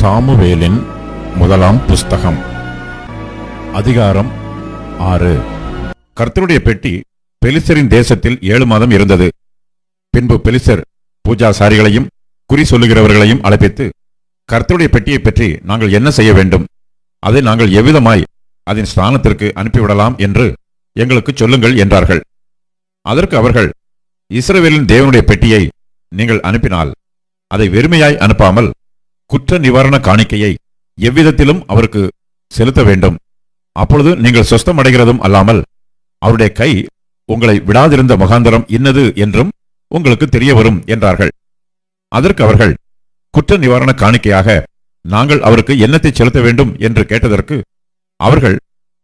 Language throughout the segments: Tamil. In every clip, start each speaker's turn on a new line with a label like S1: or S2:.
S1: சாமுவேலின் முதலாம் புஸ்தகம். அதிகாரம் ஆறு. கர்த்தருடைய பெட்டி பெலிசரின் தேசத்தில் ஏழு மாதம் இருந்தது. பின்பு பெலிசர் பூஜாசாரிகளையும் குறி சொல்லுகிறவர்களையும் அழைப்பித்து கர்த்தருடைய பெட்டியைப் பற்றி நாங்கள் என்ன செய்ய வேண்டும்? அதை நாங்கள் எவ்விதமாய் அதன் ஸ்தானத்திற்கு அனுப்பிவிடலாம் என்று எங்களுக்கு சொல்லுங்கள் என்றார்கள். அதற்கு அவர்கள் இஸ்ரவேலின் தேவனுடைய பெட்டியை நீங்கள் அனுப்பினால் அதை வெறுமையாய் அனுப்பாமல் குற்ற நிவாரண காணிக்கையை எவ்விதத்திலும் அவருக்கு செலுத்த வேண்டும். அப்பொழுது நீங்கள் சொஸ்தமடைகிறதும் அல்லாமல் அவருடைய கை உங்களை விடாதிருந்த முகாந்தரம் இன்னது என்றும் உங்களுக்கு தெரிய வரும் என்றார்கள். அதற்கு அவர்கள் குற்ற நிவாரண காணிக்கையாக நாங்கள் அவருக்கு என்னத்தை செலுத்த வேண்டும் என்று கேட்டதற்கு அவர்கள்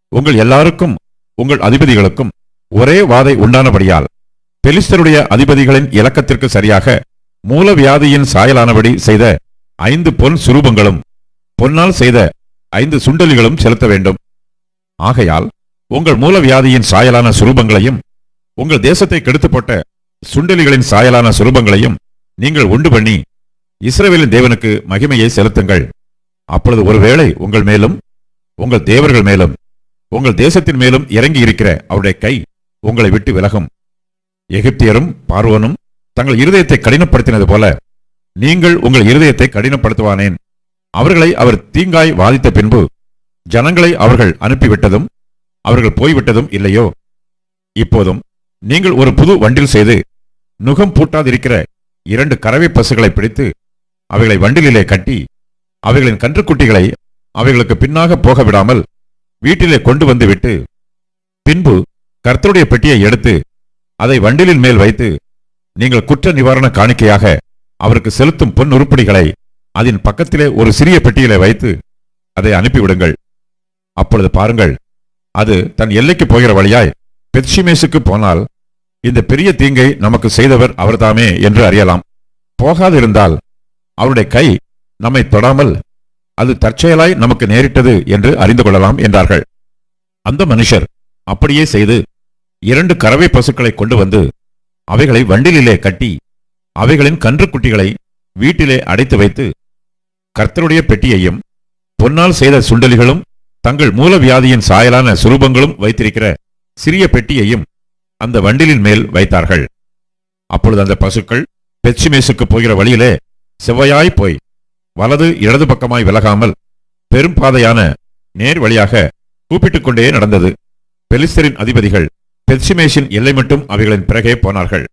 S1: உங்கள் எல்லாருக்கும் உங்கள் அதிபதிகளுக்கும் ஒரே வாதை உண்டானபடியால் பெலிஸ்தருடைய அதிபதிகளின் இலக்கத்திற்கு சரியாக மூலவியாதியின் சாயலானபடி செய்த ஐந்து பொன் சுரூபங்களும் பொன்னால் செய்த ஐந்து சுண்டலிகளும் செலுத்த வேண்டும். ஆகையால் உங்கள் மூலவியாதியின் சாயலான சுரூபங்களையும் உங்கள் தேசத்தை கெடுத்து போட்ட சுண்டலிகளின் சாயலான சுரூபங்களையும் நீங்கள் உண்டு பண்ணி இஸ்ரேவேலின் தேவனுக்கு மகிமையை செலுத்துங்கள். அப்பொழுது ஒருவேளை உங்கள் மேலும் உங்கள் தேவர்கள் மேலும் உங்கள் தேசத்தின் மேலும் இறங்கி இருக்கிற அவருடைய கை உங்களை விட்டு விலகும். எகிப்தியரும் பார்வனும் தங்கள் இருதயத்தை கடினப்படுத்தினது போல நீங்கள் உங்கள் இருதயத்தை கடினப்படுத்துவானேன். அவர்களை அவர் தீங்காய் வாதித்த பின்பு ஜனங்களை அவர்கள் அனுப்பிவிட்டதும் அவர்கள் போய்விட்டதும் இல்லையோ? இப்போதும் நீங்கள் ஒரு புது வண்டில் செய்து நுகம் பூட்டாதிருக்கிற இரண்டு கறவை பசுகளை பிடித்து அவைகளை வண்டிலே கட்டி அவைகளின் கன்றுக்குட்டிகளை அவைகளுக்கு பின்னாக போக விடாமல் வீட்டிலே கொண்டு வந்து விட்டு பின்பு கர்த்தருடைய பெட்டியை எடுத்து அதை வண்டிலின் மேல் வைத்து நீங்கள் குற்ற நிவாரண காணிக்கையாக அவருக்கு செலுத்தும் பொன் உருப்படிகளை அதன் பக்கத்திலே ஒரு சிறிய பெட்டியிலே வைத்து அதை அனுப்பிவிடுங்கள். அப்பொழுது பாருங்கள் அது தன் எல்லைக்கு போகிற வழியாய் பெத்ஷிமேசுக்கு போனால் இந்த பெரிய தீங்கை நமக்கு செய்தவர் அவர்தாமே என்று அறியலாம். போகாதிருந்தால் அவருடைய கை நம்மை தொடாமல் அது தற்செயலாய் நமக்கு நேரிட்டது என்று அறிந்து கொள்ளலாம் என்றார்கள். அந்த மனுஷர் அப்படியே செய்து இரண்டு கறவை பசுக்களை கொண்டு வந்து அவைகளை வண்டிலிலே கட்டி அவைகளின் கன்றுக்குட்டிகளை வீட்டிலே அடைத்து வைத்து கர்த்தருடைய பெட்டியையும் பொன்னால் செய்த சுண்டலிகளும் தங்கள் மூல வியாதியின் சாயலான சுரூபங்களும் வைத்திருக்கிற சிறிய பெட்டியையும் அந்த வண்டிலின் மேல் வைத்தார்கள். அப்பொழுது அந்த பசுக்கள் பெச்சிமேசுக்கு போகிற வழியிலே செவ்வையாய் போய் வலது இடது பக்கமாய் விலகாமல் பெரும் பாதையான நேர் வழியாக கூப்பிட்டுக் கொண்டே நடந்தது. பெலிஸ்தரின் அதிபதிகள் பெத்சிமேஷின் எல்லை மட்டும் அவைகளின் பிறகே போனார்கள்.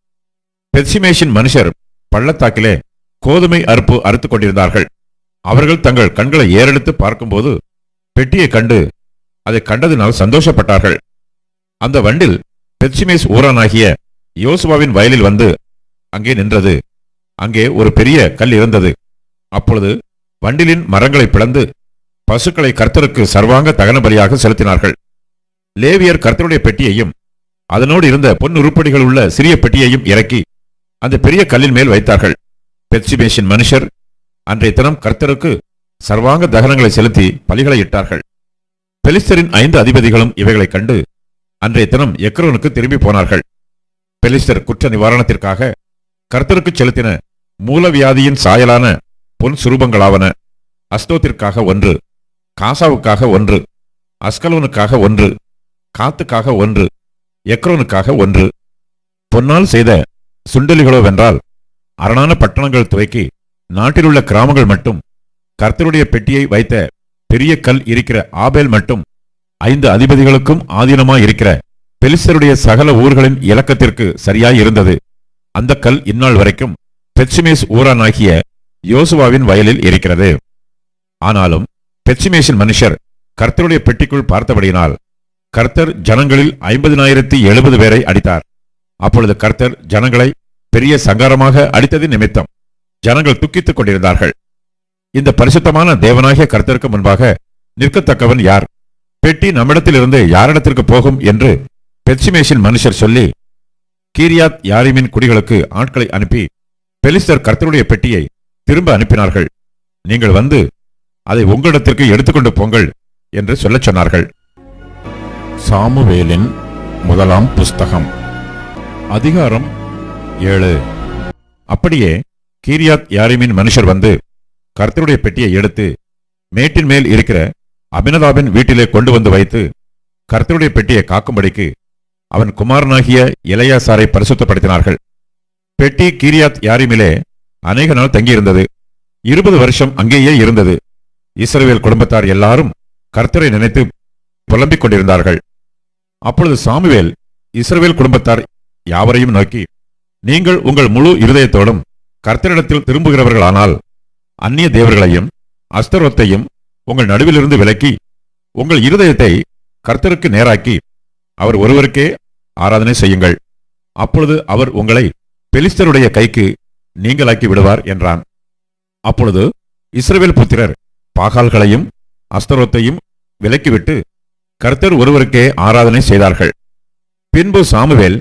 S1: பெத்சிமேஷின் மனுஷர் பள்ளத்தாக்கிலே கோதுமை அறுப்பு அறுத்துக் கொண்டிருந்தார்கள். அவர்கள் தங்கள் கண்களை ஏறெடுத்து பார்க்கும்போது பெட்டியை கண்டு அதை கண்டதினால் சந்தோஷப்பட்டார்கள். அந்த வண்டில் பெத்சிமேஸ் ஊரானாகிய யோசுவாவின் வயலில் வந்து அங்கே நின்றது. அங்கே ஒரு பெரிய கல் இருந்தது. அப்பொழுது வண்டிலின் மரங்களை பிளந்து பசுக்களை கர்த்தருக்கு சர்வாங்க தகன பலியாக செலுத்தினார்கள். லேவியர் கர்த்தருடைய பெட்டியையும் அதனோடு இருந்த பொன் உருப்படிகள் உள்ள சிறிய பெட்டியையும் இறக்கி அந்த பெரிய கல்லின் மேல் வைத்தார்கள். பெட்சிமேஷின் மனுஷர் அன்றைய தினம் கர்த்தருக்கு சர்வாங்க தகனங்களை செலுத்தி பலிகளை இட்டார்கள். பெலிஸ்தரின் ஐந்து அதிபதிகளும் இவைகளைக் கண்டு அன்றைய தினம் எக்ரோனுக்கு திரும்பி போனார்கள். பெலிஸ்தர் குற்ற நிவாரணத்திற்காக கர்த்தருக்கு செலுத்தின மூலவியாதியின் சாயலான பொன் சுரூபங்களாவன. அஸ்தோத்திற்காக ஒன்று காசாவுக்காக ஒன்று அஸ்கலோனுக்காக ஒன்று காத்துக்காக ஒன்று எக்ரோனுக்காக ஒன்று. பொன்னால் செய்த சுண்டலிகளோவென்றால் அரணான பட்டணங்கள் துவக்கி நாட்டிலுள்ள கிராமங்கள் மட்டும் கர்த்தருடைய பெட்டியை வைத்த பெரிய கல் இருக்கிற ஆபேல் மட்டும் ஐந்து அதிபதிகளுக்கும் ஆதீனமாய் இருக்கிற பெலிசருடைய சகல ஊர்களின் இலக்கத்திற்கு சரியாய் இருந்தது அந்த கல் இந்நாள் வரைக்கும் பெட்சிமேஸ் ஊரானாகிய யோசுவாவின் வயலில் இருக்கிறது. ஆனாலும் பெட்சிமேஷின் மனுஷர் கர்த்தருடைய பெட்டிக்குள் பார்த்தபடியினால் கர்த்தர் ஜனங்களில் ஐம்பதினாயிரத்தி எழுபது பேரை அடித்தார். அப்பொழுது கர்த்தர் ஜனங்களை பெரிய சங்காரமாக அடித்தது நிமித்தம் ஜனங்கள் துக்கித்துக் கொண்டிருந்தார்கள். இந்த பரிசுத்தமான தேவனாகிய கர்த்தருக்கு முன்பாக நிற்கத்தக்கவன் யார்? பெட்டி நம்மிடத்திலிருந்து யாரிடத்திற்கு போகும் என்று பெட்சிமேஷின் மனுஷர் சொல்லி கீரியாத் யாரிமின் குடிகளுக்கு ஆட்களை அனுப்பி பெலிஸ்தர் கர்த்தருடைய பெட்டியை திரும்ப அனுப்பினார்கள். நீங்கள் வந்து அதை உங்களிடத்திற்கு எடுத்துக்கொண்டு போங்கள் என்று சொல்லச் சொன்னார்கள். சாமுவேலின் முதலாம் புஸ்தகம் அதிகாரம் ஏழு. அப்படியே கீரியாத் யாரிமின் மனுஷர் வந்து கர்த்தருடைய பெட்டியை எடுத்து மேட்டின் மேல் இருக்கிற அபினதாபின் வீட்டிலே கொண்டு வந்து வைத்து கர்த்தருடைய பெட்டியை காக்கும்படிக்கு அவன் குமாரனாகிய இளையாசாரை பரிசுத்தப்படுத்தினார்கள். பெட்டி கீரியாத் யாரிமிலே அநேக நாள் தங்கியிருந்தது. இருபது வருஷம் அங்கேயே இருந்தது. இஸ்ரவேல் குடும்பத்தார் எல்லாரும் கர்த்தரை நினைத்து புலம்பிக் கொண்டிருந்தார்கள். அப்பொழுது சாமுவேல் இஸ்ரவேல் குடும்பத்தார் யாவரையும் நோக்கி நீங்கள் உங்கள் முழு இருதயத்தோடும் கர்த்தரிடத்தில் திரும்புகிறவர்களானால் அந்நிய தேவர்களையும் அஸ்தரத்தையும் உங்கள் நடுவிலிருந்து விலக்கி உங்கள் இருதயத்தை கர்த்தருக்கு நேராக்கி அவர் ஒருவருக்கே ஆராதனை செய்யுங்கள். அப்பொழுது அவர் உங்களை பெலிஸ்தருடைய கைக்கு நீங்களாக்கி விடுவார் என்றான். அப்பொழுது இஸ்ரவேல் புத்திரர் பாகால்களையும் அஸ்தரோத்தையும் விலக்கிவிட்டு கர்த்தர் ஒருவருக்கே ஆராதனை செய்தார்கள். பின்பு சாமுவேல்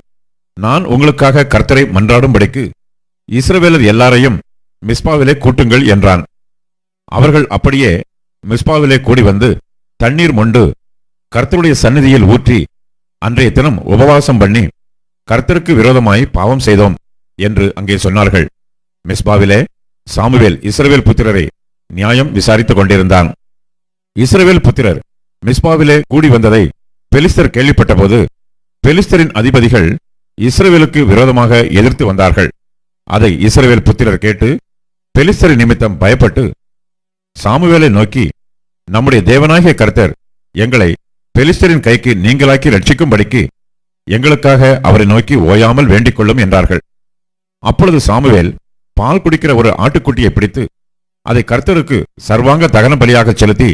S1: நான் உங்களுக்காக கர்த்தரை மன்றாடும்படிக்கு இஸ்ரவேலர் எல்லாரையும் மிஸ்பாவிலே கூட்டுங்கள் என்றான். அவர்கள் அப்படியே மிஸ்பாவிலே கூடி வந்து தண்ணீர் மொண்டு கர்த்தருடைய சந்நிதியில் ஊற்றி அன்றைய தினம் உபவாசம் பண்ணி கர்த்தருக்கு விரோதமாய் பாவம் செய்தோம். என்று அங்கே சொன்னார்கள். மிஸ்பாவிலே சாமுவேல் இஸ்ரவேல் புத்திரரை நியாயம் விசாரித்துக் கொண்டிருந்தான். இஸ்ரவேல் புத்திரர் மிஸ்பாவிலே கூடி வந்ததை பெலிஸ்தர் கேள்விப்பட்டபோது பெலிஸ்தரின் அதிபதிகள் இஸ்ரவேலுக்கு விரோதமாக எதிர்த்து வந்தார்கள். அதை இஸ்ரவேல் புத்திரர் கேட்டு பெலிஸ்தரின் நிமித்தம் பயப்பட்டு சாமுவேலை நோக்கி நம்முடைய தேவனாகிய கர்த்தர் எங்களை பெலிஸ்தரின் கைக்கு நீங்களாக்கி ரட்சிக்கும்படிக்கு எங்களுக்காக அவரை நோக்கி ஓயாமல் வேண்டிக் கொள்ளும் என்றார்கள். அப்பொழுது சாமுவேல் பால் குடிக்கிற ஒரு ஆட்டுக்குட்டியை பிடித்து அதை கர்த்தருக்கு சர்வாங்க தகன பலியாக செலுத்தி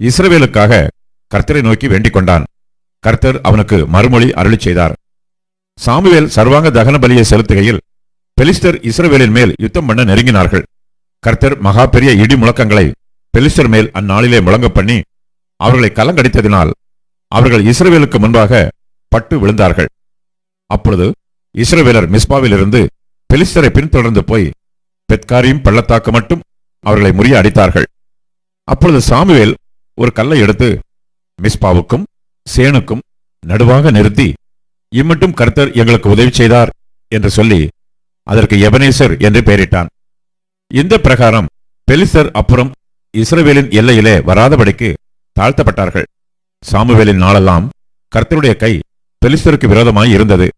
S1: இஸ்ரவேலுக்காக கர்த்தரை நோக்கி வேண்டிக் கொண்டான். கர்த்தர் அவனுக்கு மறுமொழி அருளிச் செய்தார். சாமுவேல் சர்வாங்க தகன பலியை செலுத்துகையில் பெலிஸ்டர் இஸ்ரவேலின் மேல் யுத்தம் பண்ண நெருங்கினார்கள். கர்த்தர் மகா பெரிய இடி முழக்கங்களை பெலிஸ்டர் மேல் அந்நாளிலே முழங்கப் பண்ணி அவர்களை கலங்கடித்ததினால் அவர்கள் இஸ்ரவேலுக்கு முன்பாக பட்டு விழுந்தார்கள். அப்பொழுது இஸ்ரவேலர் மிஸ்பாவிலிருந்து பெலிஸ்தரை பின்தொடர்ந்து போய் பெத்காரியும் பள்ளத்தாக்கு மட்டும் அவர்களை முறிய அடித்தார்கள். அப்பொழுது சாமுவேல் ஒரு கல்லை எடுத்து மிஸ்பாவுக்கும் சேனுக்கும் நடுவாக நிறுத்தி இம்மட்டும் கர்த்தர் எங்களுக்கு உதவி செய்தார் என்று சொல்லி அதற்கு எபனேசர் என்று பெயரிட்டான். இந்த பிரகாரம் பெலிஸ்தர் அப்புறம் இஸ்ரவேலின் எல்லையிலே வராதபடிக்கு தாழ்த்தப்பட்டார்கள். சாமுவேலின் நாளெல்லாம் கர்த்தருடைய கை பெலிஸ்தருக்கு விரோதமாய் இருந்தது.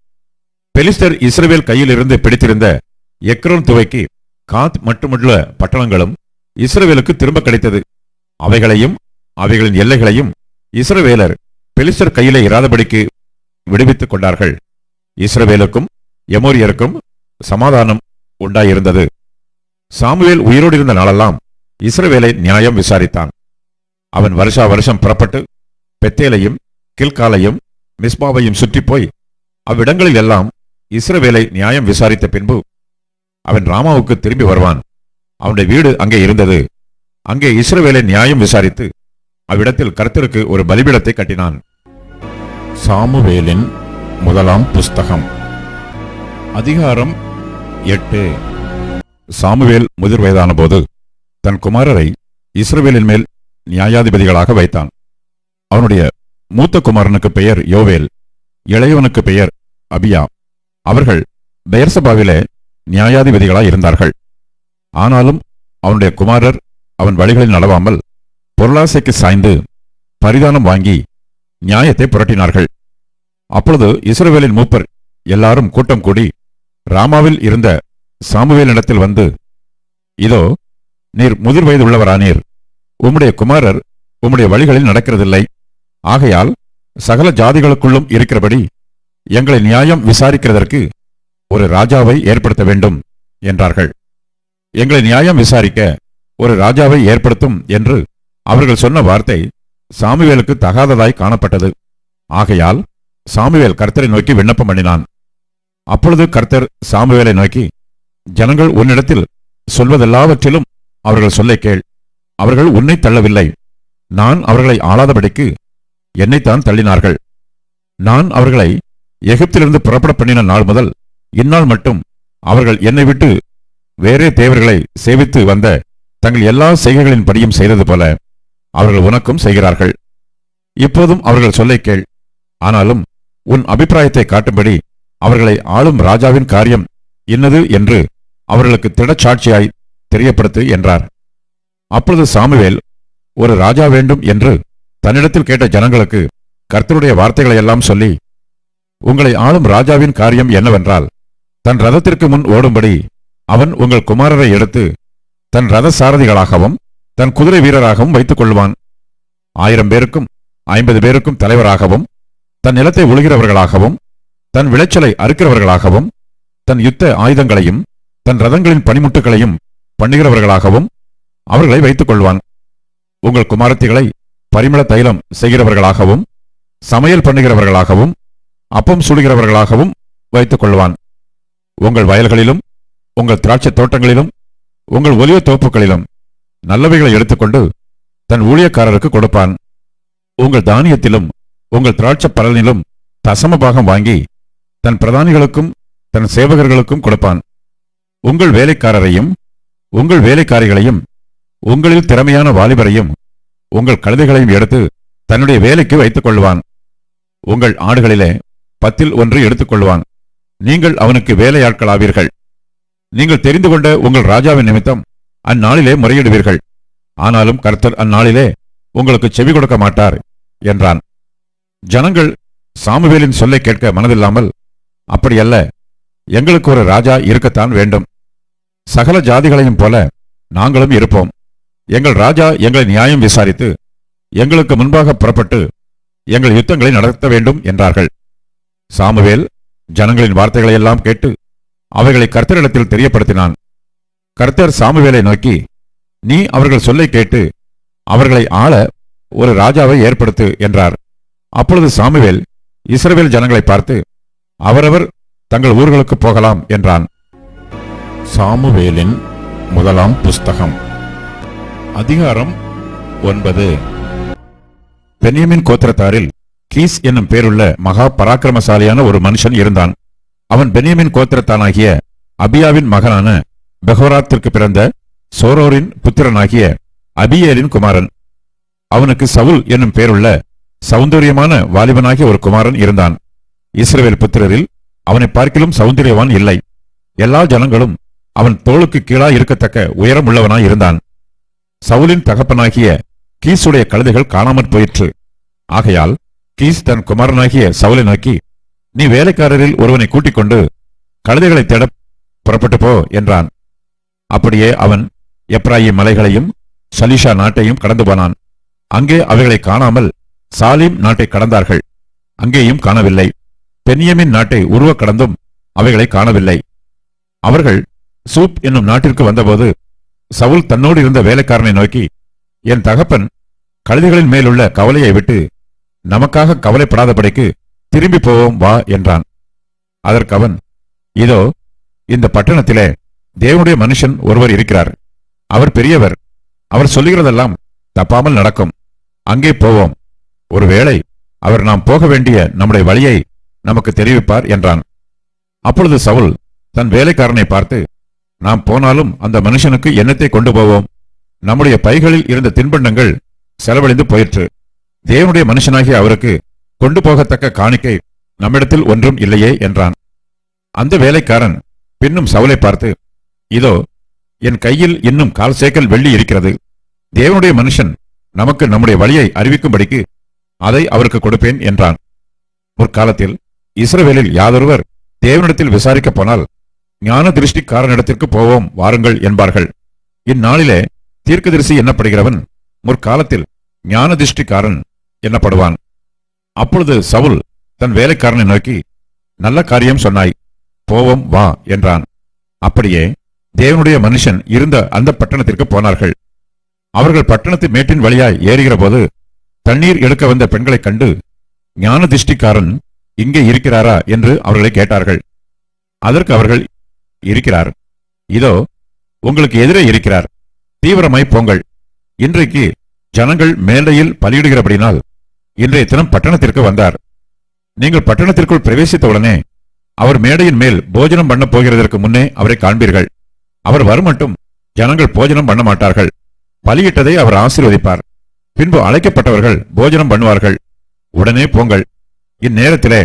S1: பெலிஸ்டர் இஸ்ரவேல் கையிலிருந்து பிடித்திருந்த எக்ரோன் துவைக்கு காத் மட்டுமுள்ள பட்டணங்களும் இஸ்ரவேலுக்கு திரும்ப கிடைத்தது. அவைகளையும் அவைகளின் எல்லைகளையும் இஸ்ரவேலர் பெலிஸ்டர் கையிலே இராதபடிக்கு விடுவித்துக் கொண்டார்கள். இஸ்ரவேலுக்கும் எமோரியருக்கும் சமாதானம் உண்டாயிருந்தது. சாமுவேல் உயிரோடு இருந்த நாளெல்லாம் இஸ்ரவேலை நியாயம் விசாரித்தான். அவன் வருஷா வருஷம் புறப்பட்டு பெத்தேலையும் கில்காலையும் மிஸ்பாவையும் சுற்றிப் போய் அவ்விடங்களில் எல்லாம் இஸ்ரவேலை நியாயம் விசாரித்த பின்பு அவன் ராமாவுக்கு திரும்பி வருவான். அவனுடைய வீடு அங்கே இருந்தது. அங்கே இஸ்ரவேலை நியாயம் விசாரித்து அவ்விடத்தில் கர்த்தருக்கு ஒரு பலிபீடத்தை கட்டினான். சாமுவேலின் முதலாம் புஸ்தகம். அதிகாரம் எட்டு. சாமுவேல் முதிர் வயதான போது தன் குமாரரை இஸ்ரவேலின் மேல் நியாயாதிபதிகளாக வைத்தான். அவனுடைய மூத்த குமாரனுக்கு பெயர் யோவேல் இளையவனுக்கு பெயர் அபியா. அவர்கள் பெயர்சபாவிலே நியாயாதிபதிகளாய் இருந்தார்கள். ஆனாலும் அவனுடைய குமாரர் அவன் வழிகளில் நடவாமல் பொருளாசைக்கு சாய்ந்து பரிதானம் வாங்கி நியாயத்தை புரட்டினார்கள். அப்பொழுது இஸ்ரவேலின் மூப்பர் எல்லாரும் கூட்டம் கூடி ராமாவில் இருந்த சாமுவேலிடத்தில் வந்து இதோ நீர் முதிர் வயது உள்ளவரானீர் உம்முடைய குமாரர் உம்முடைய வழிகளில் நடக்கிறதில்லை. ஆகையால் சகல ஜாதிகளுக்குள்ளும் இருக்கிறபடி எங்களை நியாயம் விசாரிக்கிறதற்கு ஒரு ராஜாவை ஏற்படுத்த வேண்டும் என்றார்கள். எங்களை நியாயம் விசாரிக்க ஒரு ராஜாவை ஏற்படுத்தும் என்று அவர்கள் சொன்ன வார்த்தை சாமுவேலுக்கு தகாததாய் காணப்பட்டது. ஆகையால் சாமுவேல் கர்த்தரை நோக்கி விண்ணப்பம் பண்ணினான். அப்பொழுது கர்த்தர் சாமுவேலை நோக்கி ஜனங்கள் உன்னிடத்தில் சொல்வதெல்லாவற்றிலும் அவர்கள் சொல்லை கேள். அவர்கள் உன்னை தள்ளவில்லை. நான் அவர்களை ஆளாதபடிக்கு என்னைத்தான் தள்ளினார்கள். நான் அவர்களை எகிப்திலிருந்து புறப்பட பண்ணின நாள் முதல் இந்நாள் மட்டும் அவர்கள் என்னை விட்டு வேறே தேவர்களை சேவித்து வந்த தங்கள் எல்லா செய்கைகளின் படியும் செய்தது போல அவர்கள் உனக்கும் செய்கிறார்கள். இப்போதும் அவர்கள் சொல்லை கேள். ஆனாலும் உன் அபிப்பிராயத்தை காட்டும்படி அவர்களை ஆளும் ராஜாவின் காரியம் இன்னது என்று அவர்களுக்கு திடச்சாட்சியாய் தெரியப்படுத்து என்றார். அப்பொழுது சாமுவேல் ஒரு ராஜா வேண்டும் என்று தன்னிடத்தில் கேட்ட ஜனங்களுக்கு கர்த்தருடைய வார்த்தைகளை எல்லாம் சொல்லி உங்களை ஆளும் ராஜாவின் காரியம் என்னவென்றால் தன் ரதத்திற்கு முன் ஓடும்படி அவன் உங்கள் குமாரரை எடுத்து தன் ரத சாரதிகளாகவும் தன் குதிரை வீரராகவும் வைத்துக் கொள்வான் ஆயிரம் பேருக்கும் ஐம்பது பேருக்கும் தலைவராகவும் தன் நிலத்தை உழுகிறவர்களாகவும் தன் விளைச்சலை அறுக்கிறவர்களாகவும் தன் யுத்த ஆயுதங்களையும் தன் ரதங்களின் பணிமுட்டுகளையும் பண்ணுகிறவர்களாகவும் அவர்களை வைத்துக் கொள்வான் உங்கள் குமாரத்திகளை பரிமள தைலம் செய்கிறவர்களாகவும் சமையல் பண்ணுகிறவர்களாகவும் அப்பம் சுடுகிறவர்களாகவும் வைத்துக் கொள்வான். உங்கள் வயல்களிலும் உங்கள் திராட்சைத் தோட்டங்களிலும் உங்கள் ஒலிய தோப்புகளிலும் நல்லவைகளை எடுத்துக்கொண்டு தன் ஊழியக்காரருக்கு கொடுப்பான். உங்கள் தானியத்திலும் உங்கள் திராட்சை பலனிலும் தசம பாகம் வாங்கி தன் பிரதானிகளுக்கும் தன் சேவகர்களுக்கும் கொடுப்பான். உங்கள் வேலைக்காரரையும் உங்கள் வேலைக்காரிகளையும் உங்களில் திறமையான வாலிபரையும் உங்கள் கழுதைகளையும் எடுத்து தன்னுடைய வேலைக்கு வைத்துக் கொள்வான். உங்கள் ஆடுகளிலே பத்தில் ஒன்று எடுத்துக்கொள்வான் நீங்கள் அவனுக்கு வேலையாட்களாவீர்கள். நீங்கள் தெரிந்து கொண்ட உங்கள் ராஜாவின் நிமித்தம் அந்நாளிலே முறையிடுவீர்கள். ஆனாலும் கர்த்தர் அந்நாளிலே உங்களுக்கு செவி கொடுக்க மாட்டார் என்றான். ஜனங்கள் சாமுவேலின் சொல்லை கேட்க மனதில்லாமல் அப்படியல்ல எங்களுக்கு ஒரு ராஜா இருக்கத்தான் வேண்டும். சகல ஜாதிகளையும் போல நாங்களும் இருப்போம். எங்கள் ராஜா எங்களை நியாயம் விசாரித்து எங்களுக்கு முன்பாக புறப்பட்டு எங்கள் யுத்தங்களை நடத்த வேண்டும் என்றார்கள். சாமுவேல் ஜனங்களின் வார்த்தைகளை எல்லாம் கேட்டு அவைகளை கர்த்தரிடத்தில் தெரியப்படுத்தினான். கர்த்தர் சாமுவேலை நோக்கி நீ அவர்கள் சொல்லை கேட்டு அவர்களை ஆள ஒரு ராஜாவை ஏற்படுத்து என்றார். அப்பொழுது சாமுவேல் இஸ்ரவேல் ஜனங்களை பார்த்து அவரவர் தங்கள் ஊர்களுக்கு போகலாம் என்றான். சாமுவேலின் முதலாம் புஸ்தகம் அதிகாரம் ஒன்பது. பென்யமின் கோத்திரத்தாரில் கீஸ் என்னும் பேருள்ள மகா பராக்கிரமசாலியான ஒரு மனுஷன் இருந்தான். அவன் பெனியமின் கோத்திரத்தானாகிய அபியாவின் மகனான பெஹோராத்திற்கு பிறந்த சோரோரின் புத்திரனாகிய அபியேலின் குமாரன். அவனுக்கு சவுல் என்னும் பேருள்ள சௌந்தரியமான வாலிபனாகிய ஒரு குமாரன் இருந்தான். இஸ்ரவேல் புத்திரரில் அவனை பார்க்கிலும் சௌந்தரியவான் இல்லை. எல்லா ஜனங்களும் அவன் தோளுக்கு கீழா இருக்கத்தக்க உயரம் உள்ளவனாய் இருந்தான். சவுலின் தகப்பனாகிய கீசுடைய கழுதைகள் காணாமற் போயிற்று. ஆகையால் கீஸ் தன் குமாரனாகிய சவுலை நோக்கி நீ வேலைக்காரரில் ஒருவனை கூட்டிக் கொண்டு கழுதைகளை தேட புறப்பட்டு போ என்றான். அப்படியே அவன் எப்ராயி மலைகளையும் சலிஷா நாட்டையும் கடந்து போனான். அங்கே அவைகளை காணாமல் சாலிம் நாட்டை கடந்தார்கள். அங்கேயும் காணவில்லை. பென்யமின் நாட்டை உருவ கடந்தும் அவைகளை காணவில்லை. அவர்கள் சூப் என்னும் நாட்டிற்கு வந்தபோது சவுல் தன்னோடு இருந்த வேலைக்காரனை நோக்கி என் தகப்பன் கழுதைகளின் மேலுள்ள கவலையை விட்டு நமக்காக கவலைப்படாதபடிக்கு திரும்பி போவோம் வா என்றான். அதற்கு அவன் இதோ இந்த பட்டணத்திலே தேவனுடைய மனுஷன் ஒருவர் இருக்கிறார். அவர் பெரியவர். அவர் சொல்லுகிறதெல்லாம் தப்பாமல் நடக்கும். அங்கே போவோம். ஒருவேளை அவர் நாம் போக வேண்டிய நம்முடைய வழியை நமக்கு தெரிவிப்பார் என்றான். அப்பொழுது சவுல் தன் வேலைக்காரனை பார்த்து நாம் போனாலும் அந்த மனுஷனுக்கு எண்ணத்தை கொண்டு போவோம். நம்முடைய பைகளில் இருந்த தின்பண்டங்கள் செலவழிந்து போயிற்று. தேவனுடைய மனுஷனாகிய அவருக்கு கொண்டு போகத்தக்க காணிக்கை நம்மிடத்தில் ஒன்றும் இல்லையே என்றான். அந்த வேலைக்காரன் பின்னும் சவுலை பார்த்து இதோ என் கையில் இன்னும் கால் சேக்கல் வெள்ளி இருக்கிறது. தேவனுடைய மனுஷன் நமக்கு நம்முடைய வழியை அறிவிக்கும்படிக்கு அதை அவருக்கு கொடுப்பேன் என்றான். முற்காலத்தில் இஸ்ரவேலில் யாதொருவர் தேவனிடத்தில் விசாரிக்கப் போனால் ஞான திருஷ்டிக்காரனிடத்திற்கு போவோம் வாருங்கள் என்பார்கள். இந்நாளிலே தீர்க்கதரிசி என்னப்படுகிறவன் முற்காலத்தில் ஞான திருஷ்டிக்காரன் எண்ணப்படுவான் அப்பொழுது சவுல் தன் வேலைக்காரனை நோக்கி நல்ல காரியம் சொன்னாய் போவோம் வா என்றான். அப்படியே தேவனுடைய மனுஷன் இருந்த அந்த பட்டணத்திற்கு போனார்கள். அவர்கள் பட்டணத்து மேட்டின் வழியாய் ஏறுகிற போது தண்ணீர் எடுக்க வந்த பெண்களைக் கண்டு ஞான திஷ்டிக்காரன் இங்கே இருக்கிறாரா? என்று அவர்களை கேட்டார்கள். அதற்கு அவர்கள் இருக்கிறார். இதோ உங்களுக்கு எதிரே இருக்கிறார். தீவிரமாய் போங்கள். இன்றைக்கு ஜனங்கள் மேலையில் பலியிடுகிறபடினால் இன்றைய தினம் பட்டணத்திற்கு வந்தார். நீங்கள் பட்டணத்திற்குள் பிரவேசித்தவுடனே அவர் மேடையின் மேல் போஜனம் பண்ண போகிறதற்கு முன்னே அவரை காண்பீர்கள். அவர் வருமட்டும் ஜனங்கள் போஜனம் பண்ண மாட்டார்கள். பலியிட்டதை அவர் ஆசீர்வதிப்பார். பின்பு அழைக்கப்பட்டவர்கள் போஜனம் பண்ணுவார்கள். உடனே போங்கள். இந்நேரத்திலே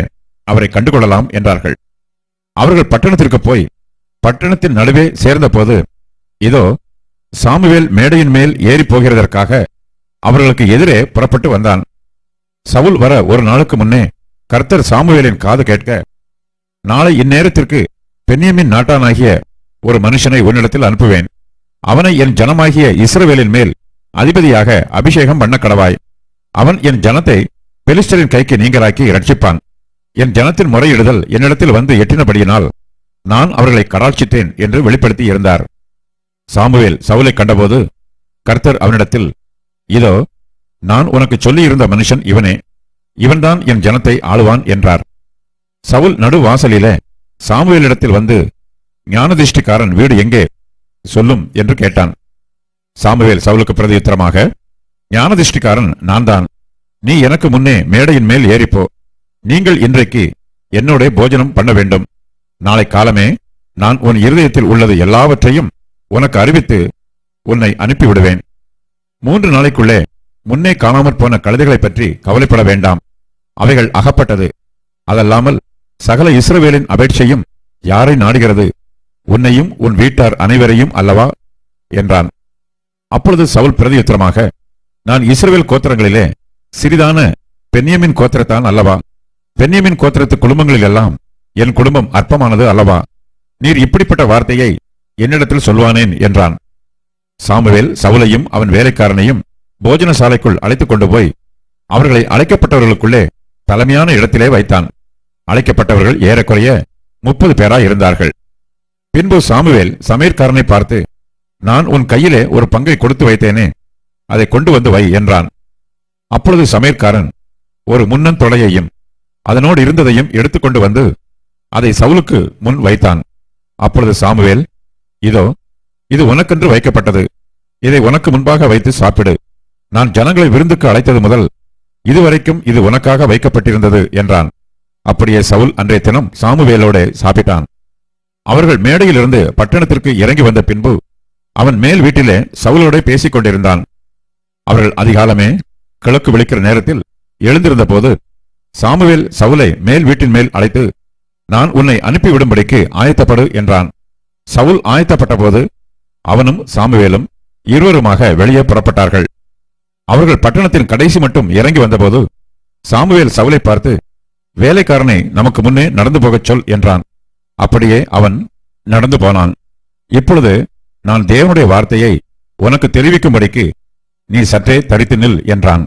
S1: அவரை கண்டுகொள்ளலாம் என்றார்கள். அவர்கள் பட்டணத்திற்கு போய் பட்டணத்தின் நடுவே சேர்ந்தபோது இதோ சாமுவேல் மேடையின் மேல் ஏறி போகிறதற்காக அவர்களுக்கு எதிரே புறப்பட்டு வந்தான். சவுல் வர ஒரு நாளுக்கு முன்னே கர்த்தர் சாமுவேலின் காது கேட்க நாளை இந்நேரத்திற்கு பெண்ணியமின் நாட்டானாகிய ஒரு மனுஷனை உன்னிடத்தில் அனுப்புவேன். அவனை என் ஜனமாகிய இஸ்ரவேலின் மேல் அதிபதியாக அபிஷேகம் பண்ண கடவாய். அவன் என் ஜனத்தை பெலிஸ்டரின் கைக்கு நீங்களாக்கி ரட்சிப்பான் என் ஜனத்தின் முறையிடுதல் என்னிடத்தில் வந்து எட்டினபடியினால் நான் அவர்களை கடாட்சித்தேன் என்று வெளிப்படுத்தி இருந்தார். சாமுவேல் சவுலை கண்டபோது கர்த்தர் அவனிடத்தில் இதோ நான் உனக்கு சொல்லியிருந்த மனுஷன் இவனே. இவன்தான் என் ஜனத்தை ஆளுவான் என்றார். சவுல் நடுவாசலில சாமுவேலிடத்தில் வந்து ஞானதிஷ்டிக்காரன் வீடு எங்கே? சொல்லும் என்று கேட்டான். சாமுவேல் சவுலுக்கு பிரதியுத்தரமாக ஞானதிஷ்டிக்காரன் நான் தான் நீ எனக்கு முன்னே மேடையின் மேல் ஏறிப்போ. நீங்கள் இன்றைக்கு என்னோட போஜனம் பண்ண வேண்டும். நாளை காலமே நான் உன் இருதயத்தில் உள்ளது எல்லாவற்றையும் உனக்கு அறிவித்து உன்னை அனுப்பிவிடுவேன். மூன்று நாளைக்குள்ளே முன்னே காணாமற் போன கழுதைகளைப் பற்றி கவலைப்பட வேண்டாம். அவைகள் அகப்பட்டது. அதல்லாமல் சகல இஸ்ரவேலின் அபேட்சையும் யாரை நாடுகிறது? உன்னையும் உன் வீட்டார் அனைவரையும் அல்லவா? என்றான். அப்பொழுது சவுல் பிரதியுத்தரமாக நான் இஸ்ரவேல் கோத்திரங்களிலே சிறிதான பென்யமின் கோத்திரத்தான் அல்லவா? பென்யமின் கோத்திரத்து குடும்பங்களில் எல்லாம் என் குடும்பம் அற்பமானது அல்லவா? நீர் இப்படிப்பட்ட வார்த்தையை என்னிடத்தில் சொல்வானேன்? என்றான். சாமுவேல் சவுலையும் அவன் வேலைக்காரனையும் போஜன சாலைக்குள் அழைத்துக் கொண்டு போய் அவர்களை அழைக்கப்பட்டவர்களுக்குள்ளே தலைமையான இடத்திலே வைத்தான். அழைக்கப்பட்டவர்கள் ஏறக்குறைய முப்பது பேராய் இருந்தார்கள். பின்பு சாமுவேல் சமீர்காரனை பார்த்து நான் உன் கையிலே ஒரு பங்கை கொடுத்து வைத்தேனே அதை கொண்டு வந்து வை என்றான். அப்பொழுது சமையற்காரன் ஒரு முன்னன் தொடையையும் அதனோடு இருந்ததையும் எடுத்துக்கொண்டு வந்து அதை சவுலுக்கு முன் வைத்தான். அப்பொழுது சாமுவேல் இதோ இது உனக்கென்று வைக்கப்பட்டது. இதை உனக்கு முன்பாக வைத்து சாப்பிடு. நான் ஜனங்களை விருந்துக்கு அழைத்தது முதல் இதுவரைக்கும் இது உனக்காக வைக்கப்பட்டிருந்தது என்றான். அப்படியே சவுல் அன்றைய தினம் சாமுவேலோட சாப்பிட்டான். அவர்கள் மேடையிலிருந்து பட்டணத்திற்கு இறங்கி வந்த பின்பு அவன் மேல் வீட்டிலே சவுலோட பேசிக் கொண்டிருந்தான் அவர்கள் அதிகாலமே கிழக்கு விழிக்கிற நேரத்தில் எழுந்திருந்த போது சாமுவேல் சவுலை மேல் வீட்டின் மேல் அழைத்து நான் உன்னை அனுப்பிவிடும்படிக்கு ஆயத்தப்படு என்றான். சவுல் ஆயத்தப்பட்டபோது அவனும் சாமுவேலும் இருவருமாக வெளியே புறப்பட்டார்கள். அவர்கள் பட்டணத்தின் கடைசி மட்டும் இறங்கி வந்தபோது சாமுவேல் சவுலை பார்த்து வேலைக்காரனை நமக்கு முன்னே நடந்து போகச் சொல் என்றான். அப்படியே அவன் நடந்து போனான். இப்பொழுது நான் தேவனுடைய வார்த்தையை உனக்கு தெரிவிக்கும்படிக்கு நீ சற்றே தடித்து நில் என்றான்.